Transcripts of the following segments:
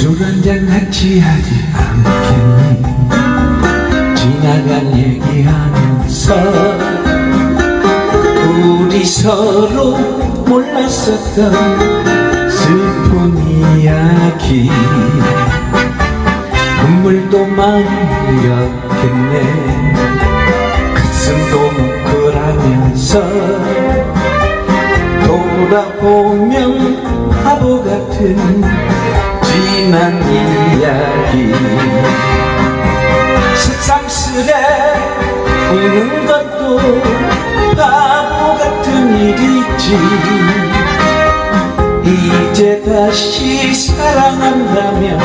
술 한잔 같이 하지 않겠니? 지나간 얘기하면서 우리 서로 몰랐었던 슬픈 이야기. 눈물도 많이 흘렸겠네. 가슴도 뭉클하면서 돌아보면 바보 같은 지난 이야기. 새삼스레 우는 것도 바보 같은 일이지. 이제 다시 사랑한다면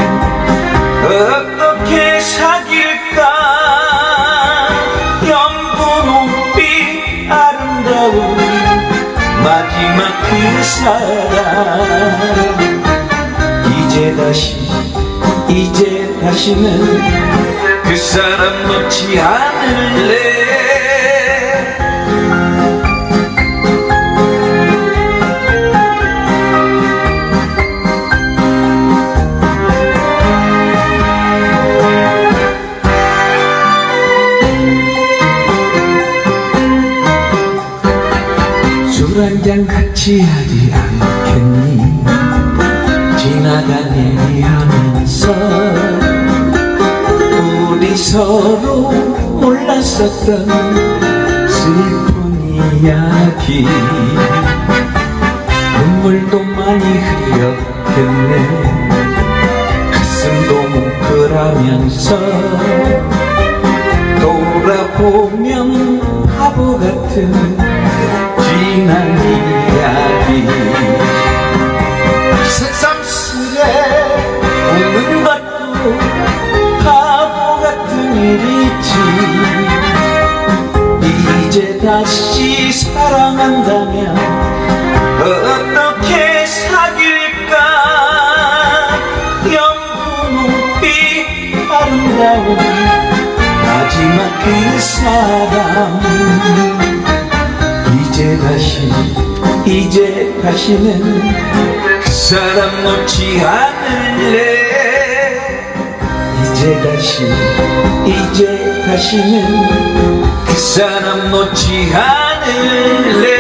어떻게 사귈까? 연분홍빛 아름다운 마지막 그 사랑 이제 다시 이제 다시는 그 사람 놓지 않을래. 술 한잔 같이 하지 않겠 우리 서로 몰랐었던 슬픈 이야기. 눈물도 많이 흘렸겠네. 가슴도 뭉클하면서 돌아보면 바보 같은 다시 사랑한다면 어떻게 사귈까? 연분홍빛 아름다운 마지막 그 사람 이제 다시 이제 다시는 그 사람 놓지 않을래? 이제 다시 이제 다시는 그 사람 놓지 않을래